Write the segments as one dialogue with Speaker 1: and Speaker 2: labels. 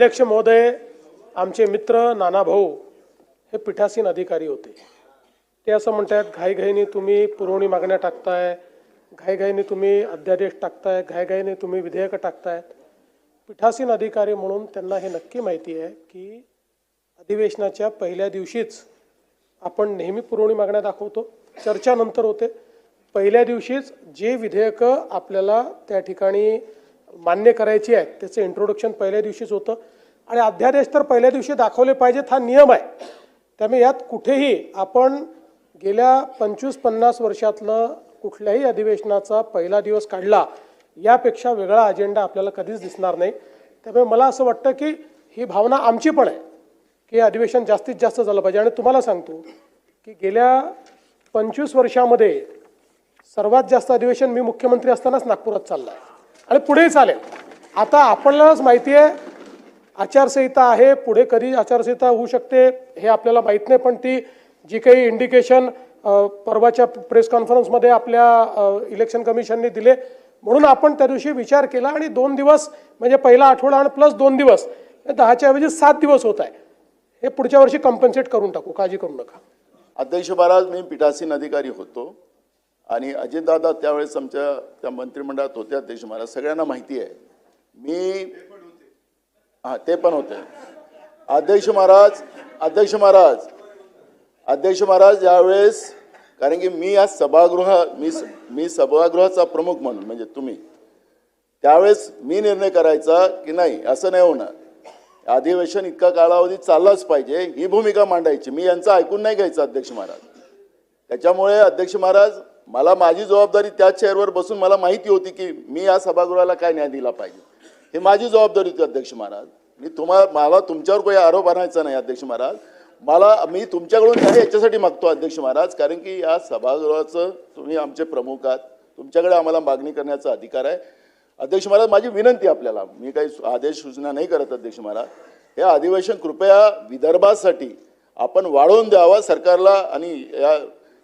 Speaker 1: अध्यक्ष महोदय आमचे मित्र नाना भाऊ हे पीठासीन अधिकारी होते. ते असं म्हणतात घाईघाईने तुम्ही पुरवणी मागण्या टाकताय घाईघाईने तुम्ही अध्यादेश टाकताय घाईघाईने तुम्ही विधेयकं टाकतायत. पीठासीन अधिकारी म्हणून त्यांना हे नक्की माहिती आहे की अधिवेशनाच्या पहिल्या दिवशीच आपण नेहमी पुरवणी मागण्या दाखवतो. चर्चा नंतर होते. पहिल्या दिवशीच जे विधेयकं आपल्याला त्या ठिकाणी मान्य करायची आहेत त्याचं इंट्रोडक्शन पहिल्या दिवशीच होतं. आणि अध्यादेश तर पहिल्या दिवशी दाखवले पाहिजेत. हा नियम आहे. त्यामुळे यात कुठेही आपण गेल्या पंचवीस पन्नास वर्षातलं कुठल्याही अधिवेशनाचा पहिला दिवस काढला यापेक्षा वेगळा अजेंडा आपल्याला कधीच दिसणार नाही. त्यामुळे मला असं वाटतं की ही भावना आमची पण आहे की अधिवेशन जास्तीत जास्त झालं पाहिजे. आणि तुम्हाला सांगतो की गेल्या पंचवीस वर्षामध्ये सर्वात जास्त अधिवेशन मी मुख्यमंत्री असतानाच नागपुरात चाललं आहे. आणि पुढेही चालेल. आता आपल्यालाच माहिती आहे आचारसंहिता आहे पुढे कधी आचारसंहिता होऊ शकते हे आपल्याला माहीत नाही पण ती जी काही इंडिकेशन परवाच्या प्रेस कॉन्फरन्समध्ये आपल्या इलेक्शन कमिशनने दिले म्हणून आपण त्या दिवशी विचार केला आणि दोन दिवस म्हणजे पहिला आठवडा आणि प्लस दोन दिवस दहाच्या ऐवजी सात दिवस होत आहे. हे पुढच्या वर्षी कम्पन्सेट करून टाकू काळजी करू नका.
Speaker 2: अध्यक्ष महाराज मी पीठासीन अधिकारी होतो. आणि अजितदादा त्यावेळेस आमच्या त्या मंत्रिमंडळात होते अध्यक्ष महाराज सगळ्यांना माहिती आहे. मी हां ते पण होते. अध्यक्ष महाराज अध्यक्ष महाराज अध्यक्ष महाराज यावेळेस कारण की मी या सभागृह मी मी सभागृहाचा प्रमुख म्हणून म्हणजे तुम्ही. त्यावेळेस मी निर्णय करायचा की नाही असं नाही होणार. अधिवेशन इतका कालावधी चाललाच पाहिजे ही भूमिका मांडायची. मी यांचं ऐकून नाही घ्यायचं अध्यक्ष महाराज. त्याच्यामुळे अध्यक्ष महाराज मला माझी जबाबदारी त्या चेअरवर बसून मला माहिती होती की मी या सभागृहाला काय न्याय दिला पाहिजे. हे माझी जबाबदारी होती अध्यक्ष महाराज. मी तुम्हाला मला तुमच्यावर काही आरोप आणायचा नाही अध्यक्ष महाराज. मला मी तुमच्याकडून न्याय याच्यासाठी मागतो अध्यक्ष महाराज कारण की या सभागृहाचं तुम्ही आमचे प्रमुख आहात. तुमच्याकडे आम्हाला मागणी करण्याचा अधिकार आहे. अध्यक्ष महाराज माझी विनंती आपल्याला. मी काही आदेश सूचना नाही करत अध्यक्ष महाराज. हे अधिवेशन कृपया विदर्भासाठी आपण वाढवून द्यावा सरकारला आणि या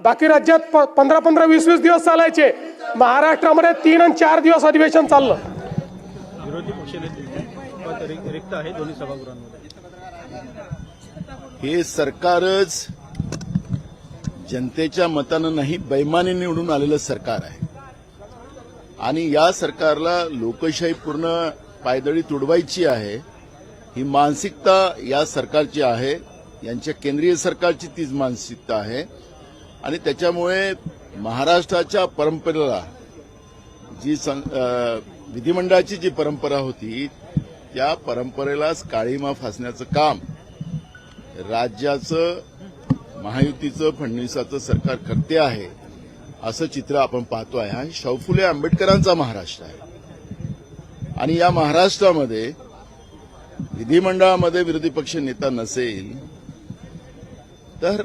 Speaker 1: बाकी राज्यात प- पंधरा पंधरा वीस वीस दिवस चालायचे. महाराष्ट्रामध्ये तीन आणि चार दिवस अधिवेशन चाललं.
Speaker 3: विरोधी पक्षनेते पद रिक- रिक्त आहे दोन्ही सभागृहांमध्ये.
Speaker 2: हे सरकारच जनतेच्या मतानं नाही बैमानी निवडून आलेलं सरकार आहे. आणि या सरकारला लोकशाही पूर्ण पायदळी तुडवायची आहे ही मानसिकता या सरकारची आहे यांच्या केंद्रीय सरकारची तीच मानसिकता आहे. आणि त्याच्यामुळे महाराष्ट्राच्या परंपरेला जी सं विधिमंडळाची जी परंपरा होती त्या परंपरेलाच काळीमा फासण्याचं काम राज्याचं महायुतीचं फडणवीसाचं सरकार करते आहे असं चित्र आपण पाहतो आहे हा शाहू फुले आंबेडकरांचा महाराष्ट्र आहे. आणि या महाराष्ट्रामध्ये विधिमंडळामध्ये विरोधी पक्ष नेता नसेल तर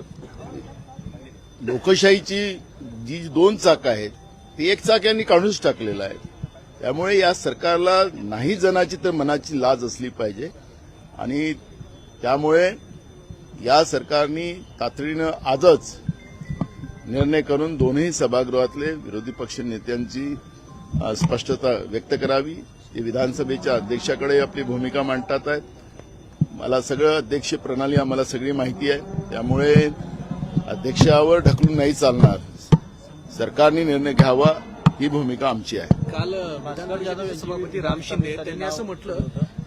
Speaker 2: लोकशाहीची जी दोन चाक आहेत ती एक चाक यांनी काढूनच टाकलेलं आहे. त्यामुळे या सरकारला नाही जनाची तर मनाची लाज असली पाहिजे. आणि त्यामुळे या सरकारनी तातडीनं आजच निर्णय करून दोन्ही सभागृहातले विरोधी पक्ष नेत्यांची स्पष्टता व्यक्त करावी. ते विधानसभेच्या अध्यक्षाकडे आपली भूमिका मांडतात आहेत. मला सगळं अध्यक्ष प्रणाली आम्हाला सगळी माहिती आहे. त्यामुळे अध्यक्षावर ढकलून नाही चालणार. सरकारने निर्णय घ्यावा ही भूमिका आमची आहे.
Speaker 4: काल जाधव यांचे सभापती राम शिंदे त्यांनी असं म्हटलं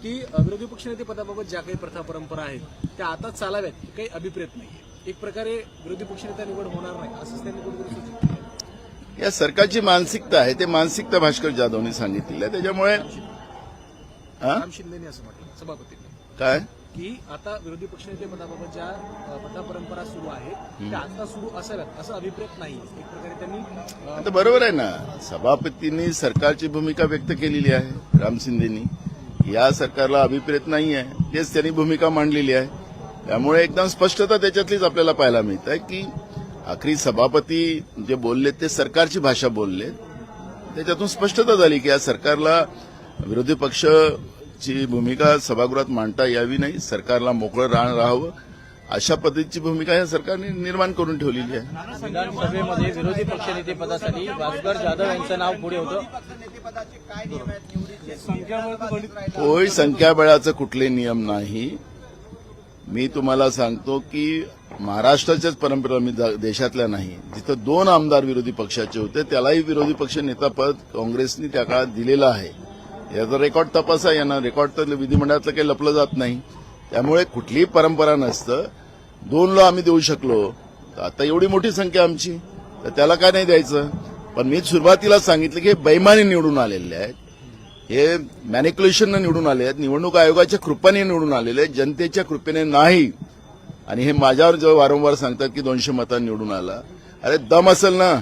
Speaker 4: की विरोधी पक्षनेते पदाबाबत ज्या काही प्रथा परंपरा आहेत त्या आता चालाव्यात काही अभिप्रेत नाही एक प्रकारे विरोधी पक्षनेता निवड होणार नाही असंच त्यांनी कुठेतरी.
Speaker 2: या सरकारची मानसिकता आहे ते मानसिकता भास्कर जाधवने सांगितलेली आहे. त्याच्यामुळे?
Speaker 4: राम शिंदेनी असं म्हटलं सभापतींनी.
Speaker 2: काय?
Speaker 4: की आता विरोधी पक्षनेते पदाबाबत ज्या प्रथा परंपरा सुरू आहेत. त्या आता सुरू असाव्यात असं अभिप्रेत नाही एक प्रकारे त्यांनी
Speaker 2: बरोबर आहे ना. सभापतींनी सरकारची भूमिका व्यक्त केलेली आहे राम शिंदेनी. या सरकारला अभिप्रेत नाही आहे तेच त्यांनी भूमिका मांडलेली आहे. त्यामुळे एकदम स्पष्टता त्याच्यातलीच आपल्याला पाहायला मिळत आहे की आखरी सभापती जे बोलले ते सरकारची भाषा बोलले त्याच्यातून स्पष्टता झाली की या सरकारला विरोधी पक्षची भूमिका सभागृहात मांडता यावी नाही सरकारला मोकळं राह राहावं अशा पद्धतीची भूमिका या सरकारने निर्माण करून ठेवलेली आहे.
Speaker 3: विधानसभेमध्ये विरोधी पक्षनेते पदासाठी भास्कर जाधव यांचं नाव पुढे होतं.
Speaker 2: होय संख्याबळाचं कुठले नियम नाही. मी तुम्हाला सांगतो की महाराष्ट्राच्याच परंपरा मी देशातल्या नाही. जिथं दोन आमदार विरोधी पक्षाचे होते त्यालाही विरोधी पक्ष नेता पद काँग्रेसने त्या काळात दिलेलं आहे. याचा रेकॉर्ड तपासा यांना रेकॉर्ड तर विधिमंडळातलं काही लपलं जात नाही. त्यामुळे कुठलीही परंपरा नसतं. दोनला आम्ही देऊ शकलो. तर आता एवढी मोठी संख्या आमची. तर त्याला काय नाही द्यायचं. पण मी सुरुवातीला सांगितलं की हे बैमानी निवडून आलेले आहेत. हे मॅनिक्युलेशननं निवडून आले आहेत. निवडणूक आयोगाच्या कृपेने निवडून आलेले आहेत. जनतेच्या कृपेने नाही. आणि हे माझ्यावर जेव्हा वारंवार सांगतात की दोनशे मतांनी निवडून आला. अरे दम असेल ना.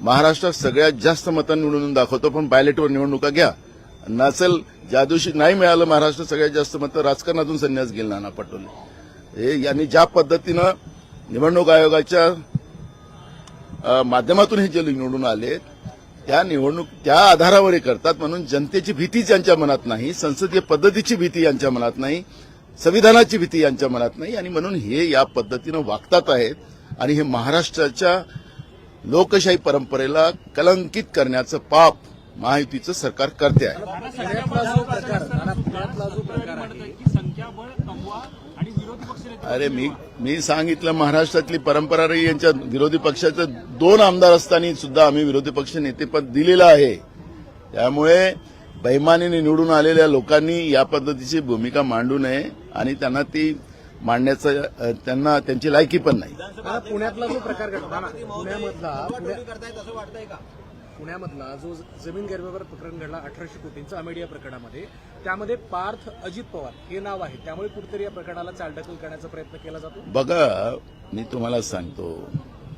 Speaker 2: महाराष्ट्रात सगळ्यात जास्त मतांनी निवडून दाखवतो पण बायलेटवर निवडणुका घ्या. नसेल ज्या दिवशी नाही मिळालं महाराष्ट्र सगळ्यात जास्त मतं राजकारणातून संन्यास घेईल नाना पटोले. हे यांनी ज्या पद्धतीनं निवडणूक आयोगाच्या माध्यमातून हे जे निवडून आले त्या निवडणूक त्या आधारावर हे करतात. म्हणून जनतेची भीतीच यांच्या मनात नाही संसदीय पद्धतीची भीती यांच्या मनात नाही संविधानाची भीती यांच्या मनात नाही. आणि म्हणून हे या पद्धतीनं वागतात आहेत आणि हे महाराष्ट्राच्या लोकशाही परंपरेला कलंकित करण्याचं पाप महायुतीचं सरकार करते आहे. अरे मी मी सांगितलं महाराष्ट्रातली परंपरा रही यांच्या विरोधी पक्षाचं दोन आमदार असताना सुद्धा आम्ही विरोधी पक्ष नेतेपद दिलेलं आहे. त्यामुळे बैमानीने निवडून आलेल्या लोकांनी या पद्धतीची भूमिका मांडू नये आणि त्यांना ती मांडण्याचं त्यांना त्यांची लायकी पण नाही.
Speaker 4: पुण्यातला जो प्रकार घडला पुण्यामधला जो जमीन गैरव्यवहार प्रकरण घडला अठराशे कोटींचं अमेडिया प्रकरणामध्ये त्यामध्ये पार्थ अजित पवार हे नाव आहे. त्यामुळे कुठेतरी या प्रकरणाला चालढकल करण्याचा प्रयत्न केला जातो?
Speaker 2: बघा मी तुम्हाला सांगतो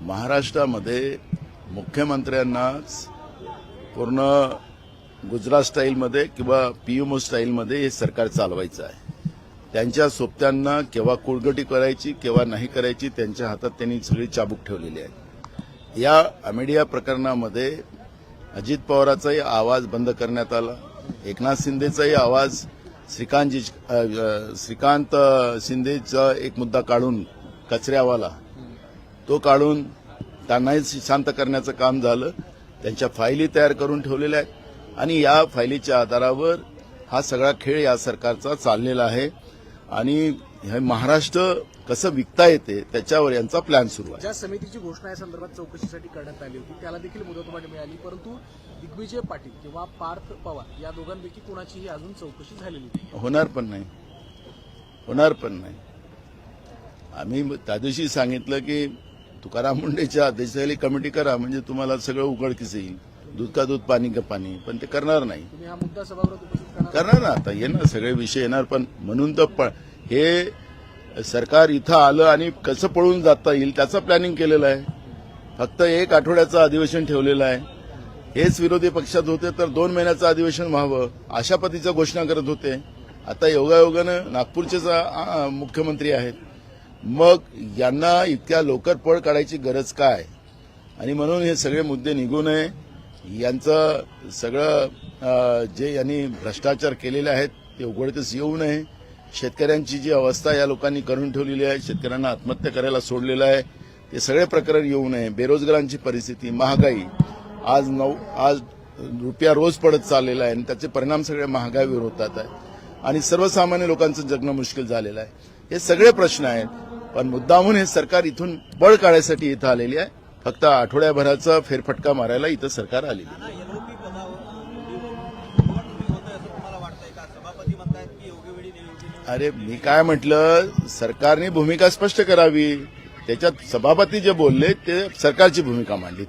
Speaker 2: महाराष्ट्रामध्ये मुख्यमंत्र्यांनाच पूर्ण गुजरात स्टाईलमध्ये किंवा पीएमओ स्टाईलमध्ये हे सरकार चालवायचं आहे. त्यांच्या सोबत्यांना केव्हा कुळगटी करायची केव्हा नाही करायची त्यांच्या हातात त्यांनी सगळी चाबूक ठेवलेली आहे. या अमेडिया प्रकरणामध्ये अजित पवाराचाही आवाज बंद करण्यात आला. एकनाथ शिंदेचाही आवाज श्रीकांतजी श्रीकांत शिंदेचा एक मुद्दा काढून कचऱ्यावाला. तो काढून त्यांनाही शांत करण्याचं काम झालं. त्यांच्या फायली तयार करून ठेवलेल्या आहेत. आणि या फायलीच्या आधारावर हा सगळा खेळ या सरकारचा चाललेला आहे. आणि हे महाराष्ट्र कसं विकता येते त्याच्यावर यांचा प्लॅन सुरू आहे.
Speaker 4: ज्या समितीची घोषणा या संदर्भात चौकशीसाठी करण्यात आली होती त्याला देखील मुदतवाढ मिळाली परंतु दिग्विजय पाटील किंवा पार्थ पवार या दोघांपैकी कोणाचीही अजून चौकशी झालेली नाही.
Speaker 2: होणार पण नाही. होणार पण नाही. आम्ही त्या दिवशी सांगितलं की तुकाराम मुंडेच्या अध्यक्षतेखाली कमिटी करा म्हणजे तुम्हाला सगळं उघडकीस येईल. दूध का दूध पाणी का पाणी पण ते करणार नाही.
Speaker 4: हा करणार
Speaker 2: ना आता येणार सगळे विषय येणार पण म्हणून तर हे सरकार इथं आलं आणि कसं पळून जाता येईल त्याचं प्लॅनिंग केलेलं आहे. फक्त एक आठवड्याचं अधिवेशन ठेवलेलं आहे. हेच विरोधी पक्षात होते तर दोन महिन्याचं अधिवेशन व्हावं अशा पद्धतीच्या घोषणा करत होते. आता योगायोगानं नागपूरचेच मुख्यमंत्री आहेत. मग यांना इतक्या लवकर पळ काढायची गरज काय? आणि म्हणून हे सगळे मुद्दे निघू नये यांचं सगळं जे यांनी भ्रष्टाचार केलेले आहेत ते उघडकीस येऊ नये. शेतकऱ्यांची जी अवस्था या लोकांनी करून ठेवलेली आहे शेतकऱ्यांना आत्महत्या करायला सोडलेलं आहे ते सगळे प्रकरण येऊ नये. बेरोजगारांची परिस्थिती महागाई. आज नऊ आज रुपया रोज पडत चाललेला आहे आणि त्याचे परिणाम सगळे महागाईवर होतात आहे. आणि सर्वसामान्य लोकांचं जगणं मुश्किल झालेलं आहे. हे सगळे प्रश्न आहेत पण मुद्दामून हे सरकार इथून बळ काढायसाठी इथं आलेली आहे. फक्त आठवड्याभराचा फेरफटका मारायला इथं सरकार आलेली आहे. अरे मी काय म्हटलं? सरकारने भूमिका स्पष्ट करावी. त्याच्यात सभापती जे बोलले ते सरकारची भूमिका मांडली.